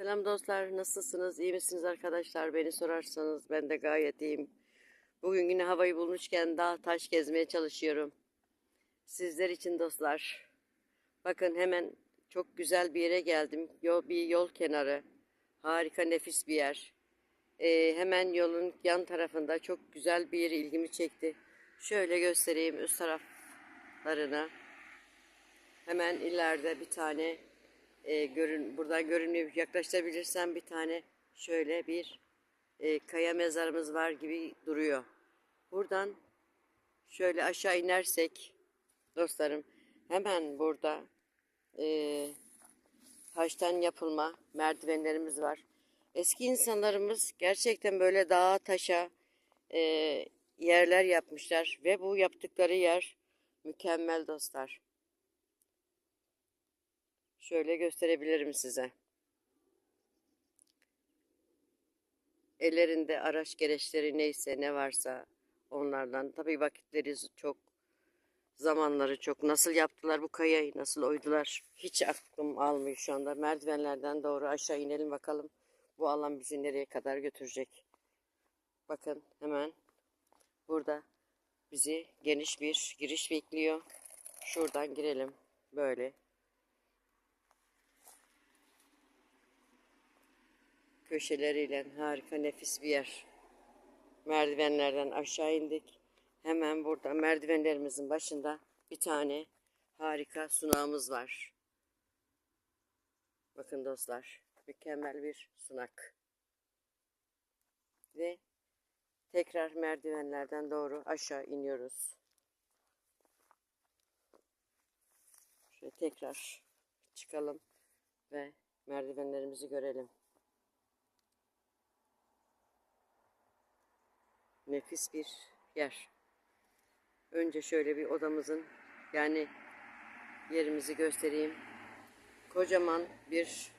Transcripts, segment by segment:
Selam dostlar, nasılsınız? İyi misiniz arkadaşlar? Beni sorarsanız ben de gayet iyiyim. Bugün yine havayı bulmuşken dağ taş gezmeye çalışıyorum. Sizler için dostlar. Bakın hemen çok güzel bir yere geldim. Yol, bir yol kenarı. Harika nefis bir yer. Ee, hemen yolun yan tarafında çok güzel bir yer ilgimi çekti. Şöyle göstereyim üst taraflarına. Hemen ileride bir tane e, görün buradan görünmüyor yaklaştırabilirsem bir tane şöyle bir e, kaya mezarımız var gibi duruyor. Buradan şöyle aşağı inersek dostlarım hemen burada e, taştan yapılma merdivenlerimiz var. Eski insanlarımız gerçekten böyle dağa taşa e, yerler yapmışlar ve bu yaptıkları yer mükemmel dostlar. Şöyle gösterebilirim size. Ellerinde araç gereçleri neyse ne varsa onlardan. Tabii vakitleri çok, zamanları çok. Nasıl yaptılar bu kayayı, nasıl oydular hiç aklım almıyor şu anda. Merdivenlerden doğru aşağı inelim bakalım. Bu alan bizi nereye kadar götürecek. Bakın hemen burada bizi geniş bir giriş bekliyor. Şuradan girelim böyle. Köşeleriyle harika nefis bir yer. Merdivenlerden aşağı indik. Hemen burada merdivenlerimizin başında bir tane harika sunağımız var. Bakın dostlar mükemmel bir sunak. Ve tekrar merdivenlerden doğru aşağı iniyoruz. Şöyle tekrar çıkalım ve merdivenlerimizi görelim. Nefis bir yer. Önce şöyle bir odamızın yani yerimizi göstereyim. Kocaman bir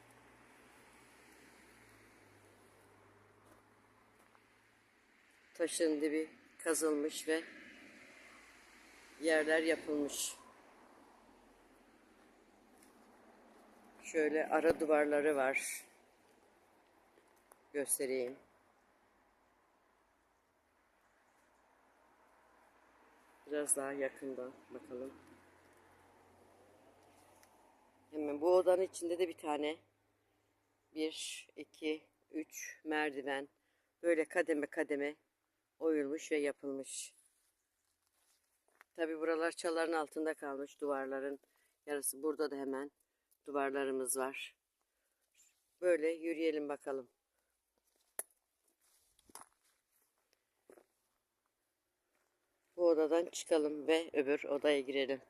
taşın dibi kazılmış ve yerler yapılmış. Şöyle ara duvarları var. Göstereyim. Biraz daha yakında bakalım. Hemen bu odanın içinde de bir tane bir, iki, üç merdiven böyle kademe kademe oyulmuş ve yapılmış. Tabi buralar çalların altında kalmış duvarların yarısı. Burada da hemen duvarlarımız var. Böyle yürüyelim bakalım. Bu odadan çıkalım ve öbür odaya girelim.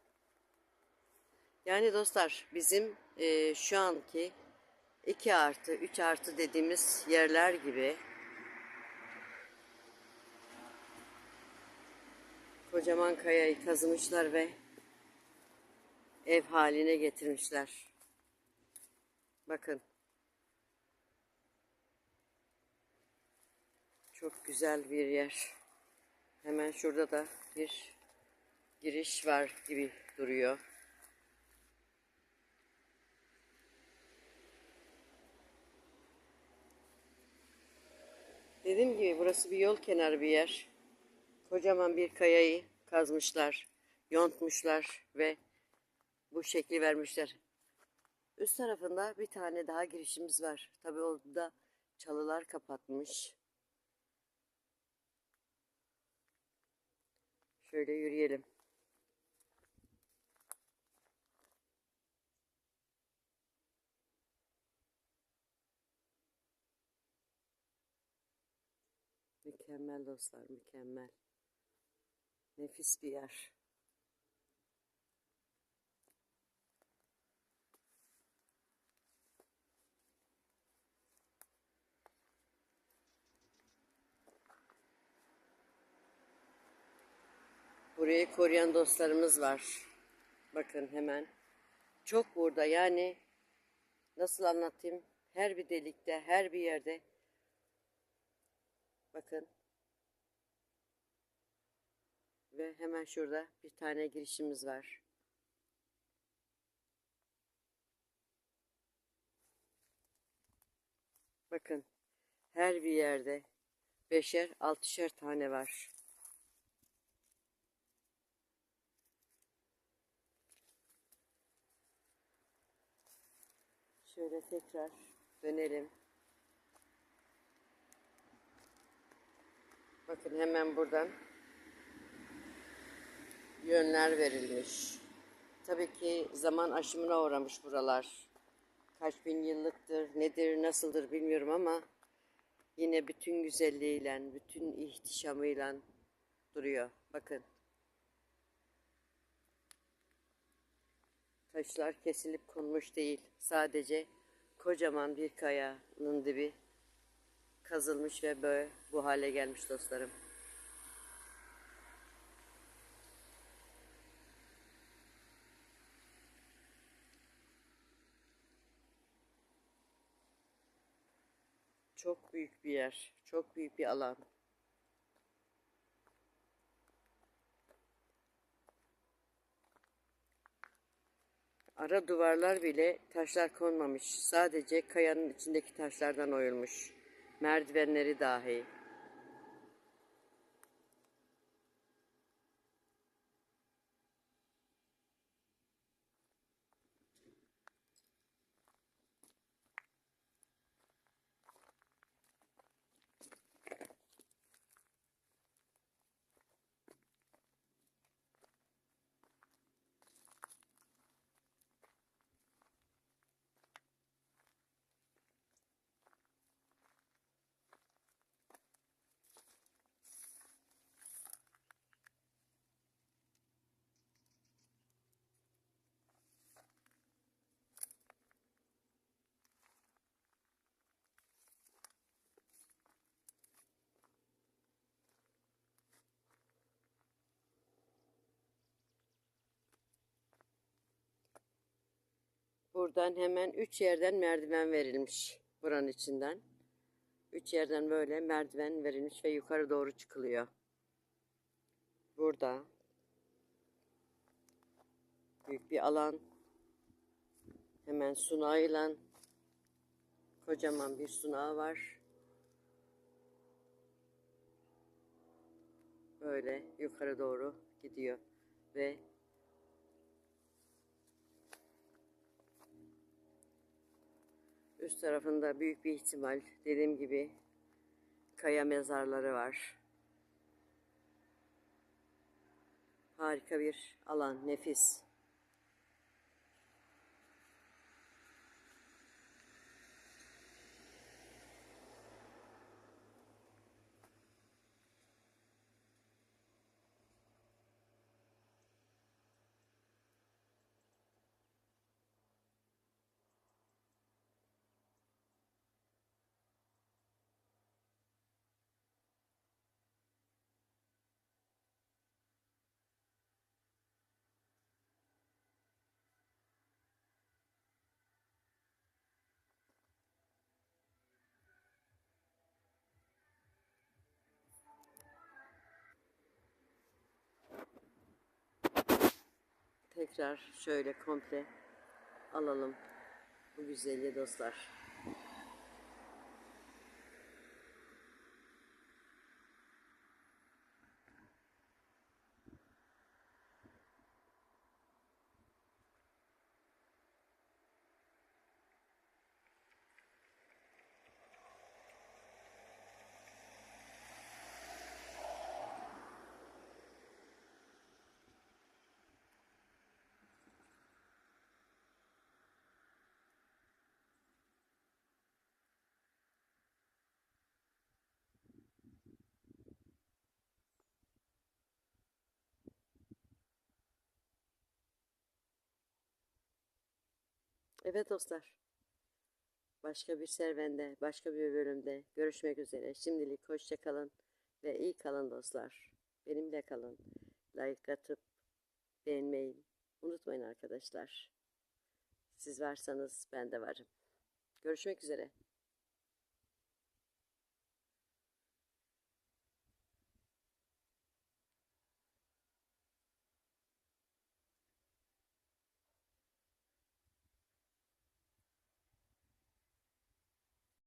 Yani dostlar bizim e, şu anki 2 artı 3 artı dediğimiz yerler gibi kocaman kayayı kazımışlar ve ev haline getirmişler. Bakın. Çok güzel bir yer. Hemen şurada da bir giriş var gibi duruyor. Dediğim gibi burası bir yol kenarı bir yer. Kocaman bir kayayı kazmışlar, yontmuşlar ve bu şekli vermişler. Üst tarafında bir tane daha girişimiz var. Tabi orada çalılar kapatmış. Şöyle yürüyelim. Mükemmel dostlar, mükemmel. Nefis bir yer. Burayı koruyan dostlarımız var. Bakın hemen. Çok burada yani nasıl anlatayım? Her bir delikte, her bir yerde. Bakın. Ve hemen şurada bir tane girişimiz var. Bakın her bir yerde beşer altışer tane var. Şöyle tekrar dönelim. Bakın hemen buradan yönler verilmiş. Tabii ki zaman aşımına uğramış buralar. Kaç bin yıllıktır, nedir, nasıldır bilmiyorum ama yine bütün güzelliğiyle, bütün ihtişamıyla duruyor. Bakın. Taşlar kesilip konmuş değil. Sadece kocaman bir kayanın dibi kazılmış ve böyle bu hale gelmiş dostlarım. Çok büyük bir yer, çok büyük bir alan. Ara duvarlar bile taşlar konmamış. Sadece kayanın içindeki taşlardan oyulmuş. Merdivenleri dahi. Buradan hemen üç yerden merdiven verilmiş buranın içinden. Üç yerden böyle merdiven verilmiş ve yukarı doğru çıkılıyor. Burada büyük bir alan. Hemen sunağıyla kocaman bir sunağı var. Böyle yukarı doğru gidiyor ve Üst tarafında büyük bir ihtimal dediğim gibi kaya mezarları var. Harika bir alan, nefis. Tekrar şöyle komple alalım bu güzelliği dostlar. Evet dostlar. Başka bir servende, başka bir bölümde görüşmek üzere. Şimdilik hoşça kalın ve iyi kalın dostlar. Benimle kalın. Like atıp beğenmeyi unutmayın arkadaşlar. Siz varsanız ben de varım. Görüşmek üzere.